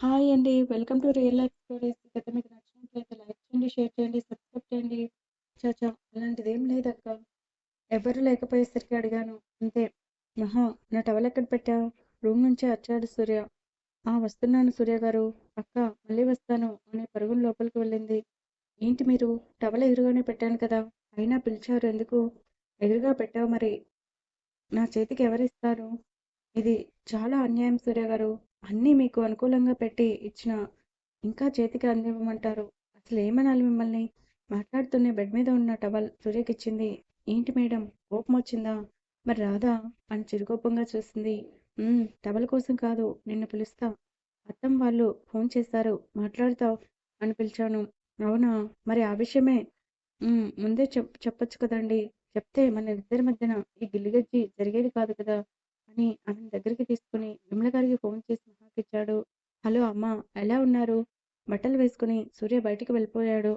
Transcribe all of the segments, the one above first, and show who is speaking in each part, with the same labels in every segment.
Speaker 1: Hi అండి. Welcome to real life stories. గత మీకు నచ్చినట్లయితే లైక్ చేయండి, షేర్ చేయండి, సబ్స్క్రైబ్ చేయండి. ఛ! ఛ! అలాంటిదేం లేదక్కా. ఎవరు లేకపోయేసరికి అడిగాను. అంతే. మహా! నా టవల్ ఎక్కడ పెట్టావు? రూమ్ నుంచి వచ్చాడు సూర్య. ఆ! వస్తున్నాను సూర్య గారు అక్క మళ్ళీ వస్తాను అని పరుగున లోపలికి వెళ్ళింది. ఏంటి మీరు? టవల్ ఎదురుగానే పెట్టాను కదా! అయినా పిలిచారు ఎందుకు? ఎదురుగా పెట్టావు మరి. నా చేతికి ఎవరిస్తారు? ఇది చాలా అన్యాయం సూర్య గారు అన్నీ మీకు అనుకూలంగా పెట్టి ఇచ్చిన ఇంకా చేతికి అందివ్వమంటారు. అసలేమనాలి మిమ్మల్ని? మాట్లాడుతూనే బెడ్ మీద ఉన్న టవల్ సూర్యకిచ్చింది. ఏంటి మేడం కోపం వచ్చిందా మరి రాదా? అని చిరుకోపంగా చూసింది. టవల్ కోసం కాదు నిన్ను పిలుస్తా. అత్తం వాళ్ళు ఫోన్ చేశారు. మాట్లాడతావు అని పిలిచాను. అవునా? మరి ఆ విషయమే ముందే చెప్ చెప్పొచ్చు కదండీ. చెప్తే మన ఇద్దరి మధ్యన ఈ గిల్లిగజ్జి జరిగేది కాదు కదా! అని ఆమెని దగ్గరికి తీసుకుని విమల గారికి ఫోన్ చేసి మహాకిచ్చాడు. హలో అమ్మా! ఎలా ఉన్నారు? బట్టలు వేసుకుని సూర్య బయటికి వెళ్ళిపోయాడు.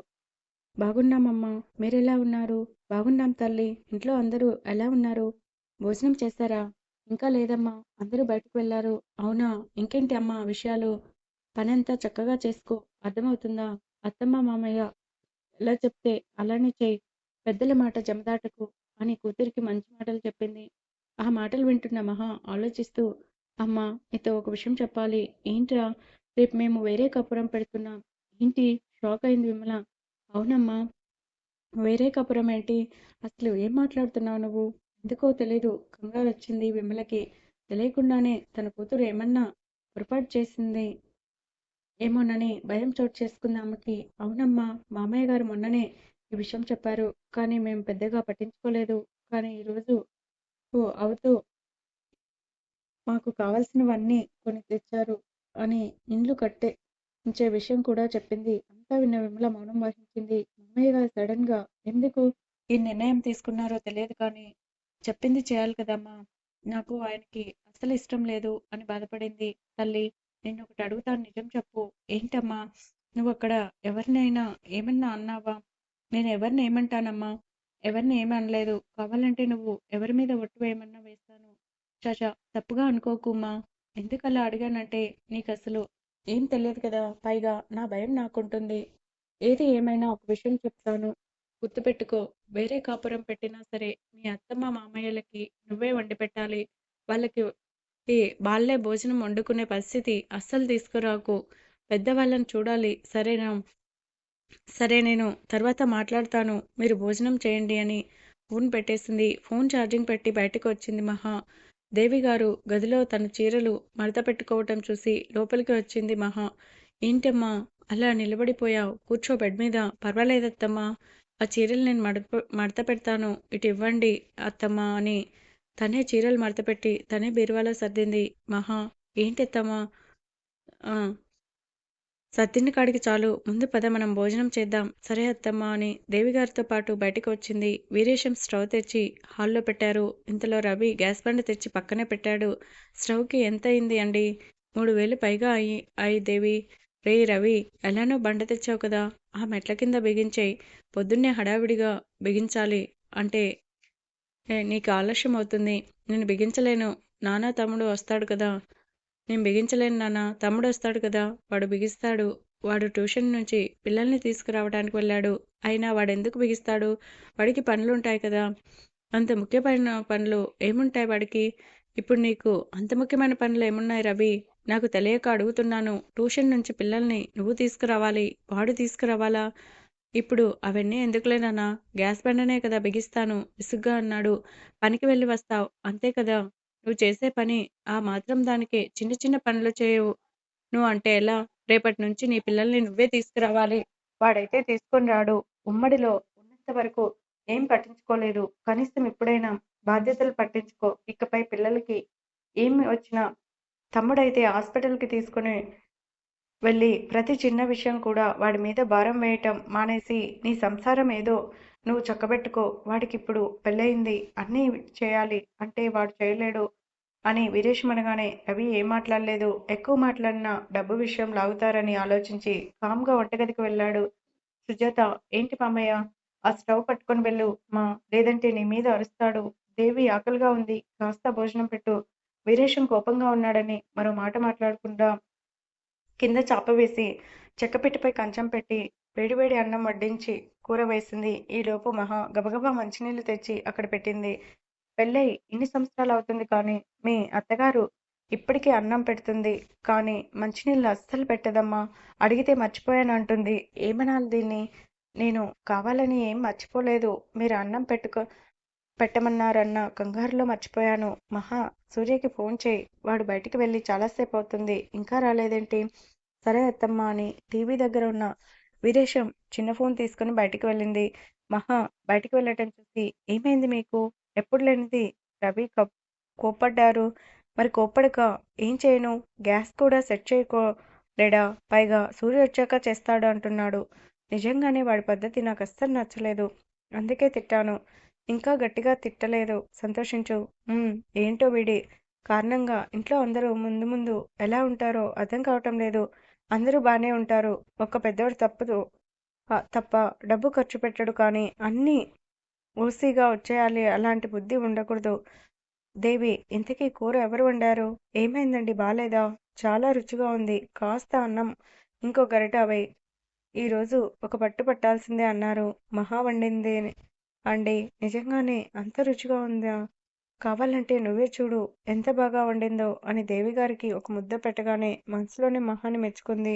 Speaker 1: బాగున్నామమ్మా! మీరెలా ఉన్నారు? బాగున్నాం తల్లి ఇంట్లో అందరూ ఎలా ఉన్నారు? భోజనం చేశారా? ఇంకా లేదమ్మా! అందరూ బయటకు వెళ్ళారు అవునా? ఇంకేంటి అమ్మా విషయాలు? పనంతా చక్కగా చేసుకో. అర్థమవుతుందా? అత్తమ్మ, మామయ్య ఎలా చెప్తే అలానే చేయి పెద్దల మాట జమదాటకు అని కూతురికి మంచి మాటలు చెప్పింది. ఆ మాటలు వింటున్న మహా ఆలోచిస్తూ అమ్మా! నీతో ఒక విషయం చెప్పాలి. ఏంట్రా? రేపు మేము వేరే కాపురం పెడుతున్నాం. ఏంటి? షాక్ అయింది విమల. అవునమ్మా! వేరే కాపురం ఏంటి? అసలు ఏం మాట్లాడుతున్నావు నువ్వు? ఎందుకో తెలీదు కంగారొచ్చింది విమలకి. తెలియకుండానే తన కూతురు ఏమన్నా పొరపాటు చేసింది ఏమోనని భయం చోటు చేసుకుంది ఆమెకి. అవునమ్మా! మామయ్య గారు మొన్ననే ఈ విషయం చెప్పారు. కానీ మేము పెద్దగా పట్టించుకోలేదు. కానీ ఈరోజు అవుతూ మాకు కావాల్సినవన్నీ కొని తెచ్చారు అని ఇండ్లు కట్టించే విషయం కూడా చెప్పింది. అంతా విన్న విమల మౌనం వహించింది. మామయ్య గారు సడన్గా ఎందుకు ఈ నిర్ణయం తీసుకున్నారో తెలియదు కానీ చెప్పింది చేయాలి కదమ్మా! నాకు ఆయనకి అస్సలు ఇష్టం లేదు అని బాధపడింది. తల్లి నేను ఒకటి అడుగుతాను నిజం చెప్పు. ఏంటమ్మా? నువ్వు అక్కడ ఎవరినైనా ఏమన్నా అన్నావా? నేను ఎవరిని ఏమంటానమ్మా? ఎవరిని ఏమీ అనలేదు. కావాలంటే నువ్వు ఎవరి మీద ఒట్టు వేయమన్నా వేస్తాను. చాచా తప్పుగా అనుకోకమ్మా! ఎందుకలా అడిగానంటే అసలు ఏం తెలియదు కదా! పైగా నా భయం నాకుంటుంది. ఏది ఏమైనా ఒక విషయం చెప్తాను. గుర్తుపెట్టుకో. వేరే కాపురం పెట్టినా సరే మీ అత్తమ్మ, మామయ్యలకి నువ్వే వండి పెట్టాలి వాళ్ళకి వాళ్ళే భోజనం వండుకునే పరిస్థితి అస్సలు తీసుకురాకు. పెద్దవాళ్ళని చూడాలి. సరేనా? సరే నేను తర్వాత మాట్లాడతాను. మీరు భోజనం చేయండి అని ఫోన్ పెట్టేసింది. ఫోన్ ఛార్జింగ్ పెట్టి బయటకు వచ్చింది మహా. దేవిగారు గదిలో తన చీరలు మడత పెట్టుకోవటం చూసి లోపలికి వచ్చింది మహా. ఏంటమ్మా అలా నిలబడిపోయావు? కూర్చో బెడ్ మీద. పర్వాలేదత్తమ్మా. ఆ చీరలు నేను మడత మడత పెడతాను. ఇటు ఇవ్వండి అత్తమ్మా అని తనే చీరలు మడతపెట్టి తనే బీరువాలో సర్దింది. మహా ఏంటత్తమ్మా? ఆ కాడికి చాలు. ముందు పద మనం భోజనం చేద్దాం. సరే అత్తమ్మ అని దేవిగారితో పాటు బయటకు వచ్చింది. వీరేశం స్టవ్ తెచ్చి హాల్లో పెట్టారు. ఇంతలో రవి గ్యాస్ బండ తెచ్చి పక్కనే పెట్టాడు. స్టవ్కి ఎంత అయింది అండి? మూడు వేలు పైగా అయి అయ్యి దేవి. రే రవి! ఎలానో బండ తెచ్చావు కదా! ఆ మెట్ల కింద బిగించేయి పొద్దున్నే హడావిడిగా బిగించాలి అంటే నీకు ఆలస్యం అవుతుంది. నేను బిగించలేను. నానా తమ్ముడు వస్తాడు కదా! నేను బిగించలేను నాన్న. తమ్ముడు వస్తాడు కదా! వాడు బిగిస్తాడు. వాడు ట్యూషన్ నుంచి పిల్లల్ని తీసుకురావడానికి వెళ్ళాడు. అయినా వాడెందుకు బిగిస్తాడు? వాడికి పనులు ఉంటాయి కదా! అంత ముఖ్యమైన పనులు ఏముంటాయి వాడికి? ఇప్పుడు నీకు అంత ముఖ్యమైన పనులు ఏమున్నాయి రవి? నాకు తెలియక అడుగుతున్నాను. ట్యూషన్ నుంచి పిల్లల్ని నువ్వు తీసుకురావాలి. వాడు తీసుకురావాలా? ఇప్పుడు అవన్నీ ఎందుకులే గ్యాస్ బండనే కదా బిగిస్తాను విసుగ్గా అన్నాడు. పనికి వెళ్ళి వస్తావు అంతే కదా! నువ్వు చేసే పని ఆ మాత్రం దానికి చిన్న చిన్న పనులు చేయవు. నువ్వు అంటే ఎలా? రేపటి నుంచి నీ పిల్లల్ని నువ్వే తీసుకురావాలి. వాడైతే తీసుకొని రాడు. ఉమ్మడిలో ఉన్నంత వరకు ఏం పట్టించుకోలేదు. కనీసం ఇప్పుడైనా బాధ్యతలు పట్టించుకో. ఇకపై పిల్లలకి ఏమి వచ్చినా తమ్ముడైతే హాస్పిటల్‌కి తీసుకుని వెళ్ళి ప్రతి చిన్న విషయం కూడా వాడి మీద భారం వేయటం మానేసి నీ సంసారం ఏదో నువ్వు చక్కబెట్టుకో. వాడికిప్పుడు పెళ్ళయింది. అన్నీ చేయాలి అంటే వాడు చేయలేడు అని వీరేశం అనగానే రవి ఏం మాట్లాడలేదు. ఎక్కువ మాట్లాడినా డబ్బు విషయం లాగుతారని ఆలోచించి కామ్‌గా వంటగదికి వెళ్ళాడు. సుజాత ఏంటి మామయ్య? ఆ స్టవ్ పట్టుకొని వెళ్ళు మా లేదంటే నీ మీద అరుస్తాడు. దేవి ఆకలిగా ఉంది. కాస్త భోజనం పెట్టు. వీరేశం కోపంగా ఉన్నాడని మరో మాట మాట్లాడకుండా కింద చాప వేసి చెక్కపెట్టిపై కంచం పెట్టి వేడివేడి అన్నం వడ్డించి కూర వేసింది. ఈలోపు మహా గబగబా మంచినీళ్ళు తెచ్చి అక్కడ పెట్టింది. పెళ్ళై ఇన్ని సంవత్సరాలు అవుతుంది కానీ మీ అత్తగారు ఇప్పటికీ అన్నం పెడుతుంది. కానీ మంచినీళ్ళు అస్సలు పెట్టదమ్మా! అడిగితే మర్చిపోయాను అంటుంది. ఏమనాలి దీన్ని? నేను కావాలని ఏం మర్చిపోలేదు. మీరు అన్నం పెట్టుకో పెట్టమన్నారన్న కంగారులో మర్చిపోయాను. మహా! సూర్యకి ఫోన్ చేయి వాడు బయటికి వెళ్ళి చాలాసేపు అవుతుంది. ఇంకా రాలేదేంటి? సరే అత్తమ్మ అని టీవీ దగ్గర ఉన్న వీరేశం చిన్న ఫోన్ తీసుకుని బయటికి వెళ్ళింది. మహా బయటికి వెళ్ళటం చూసి ఏమైంది మీకు? ఎప్పుడు లేనిది రవి కప్ కోప్పడ్డారు. మరి కోప్పడక ఏం చేయను? గ్యాస్ కూడా సెట్ చేసుకోలేడా? పైగా సూర్య వచ్చాక చేస్తాడు అంటున్నాడు. నిజంగానే వాడి పద్ధతి నాకు అస్సలు నచ్చలేదు. అందుకే తిట్టాను. ఇంకా గట్టిగా తిట్టలేదు. సంతోషించు. ఏంటో వీడి కారణంగా ఇంట్లో అందరూ ముందు ముందు ఎలా ఉంటారో అర్థం కావటం లేదు. అందరూ బాగానే ఉంటారు. ఒక్క పెద్దోడు తప్పదు తప్ప డబ్బు ఖర్చు పెట్టడు కానీ అన్నీ ఓసీగా వచ్చేయాలి అలాంటి బుద్ధి ఉండకూడదు. దేవి ఇంతకీ కూర ఎవరు వండారు? ఏమైందండి బాలేదా? చాలా రుచిగా ఉంది. కాస్త అన్నం ఇంకో గరిట అవై ఈరోజు ఒక పట్టు పట్టాల్సిందే అన్నారు. మహా వండింది అండి. నిజంగానే అంత రుచిగా ఉందా? కావాలంటే నువ్వే చూడు ఎంత బాగా వండిందో అని దేవిగారికి ఒక ముద్ద పెట్టగానే మనసులోనే మహాని మెచ్చుకుంది.